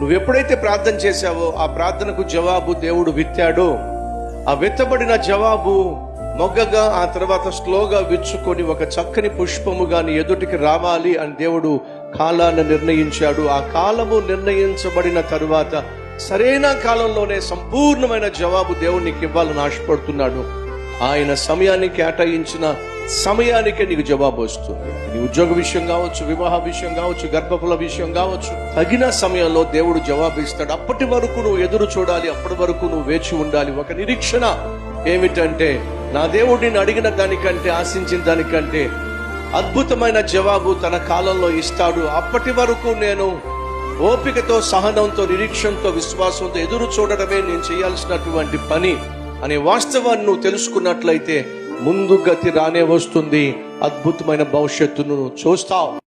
నువ్వు ఎప్పుడైతే ప్రార్థన చేశావో ఆ ప్రార్థనకు జవాబు దేవుడు విత్తాడో. ఆ విత్తబడిన జవాబు మొగ్గగా ఆ తర్వాత స్లోగా విచ్చుకొని ఒక చక్కని పుష్పముగా నీ ఎదుటికి రావాలి అని దేవుడు కాలాన్ని నిర్ణయించాడు. ఆ కాలము నిర్ణయించబడిన తరువాత సరైన కాలంలోనే సంపూర్ణమైన జవాబు దేవుడు నీకు ఇవ్వాలని ఆశపడుతున్నాడు. ఆయన సమయాన్ని కేటాయించిన సమయానికే నీకు జవాబు వస్తుంది. నీ ఉద్యోగ విషయం కావచ్చు వివాహ విషయం కావచ్చు గర్భఫల విషయం కావచ్చు తగిన సమయంలో దేవుడు జవాబు ఇస్తాడు. అప్పటి వరకు నువ్వు ఎదురు చూడాలి అప్పటి వరకు నువ్వు వేచి ఉండాలి. ఒక నిరీక్షణ ఏమిటంటే నా దేవుడు నేను అడిగిన దానికంటే ఆశించిన దానికంటే అద్భుతమైన జవాబు తన కాలంలో ఇస్తాడు. అప్పటి వరకు నేను ఓపికతో సహనంతో నిరీక్షణతో విశ్వాసంతో ఎదురు చూడడమే నేను చేయాల్సినటువంటి పని. అనే వాస్తవాన్ని నువ్వు తెలుసుకున్నట్లయితే ముందు గతి రానే వస్తుంది. అద్భుతమైన భవిష్యత్తును చూస్తావు.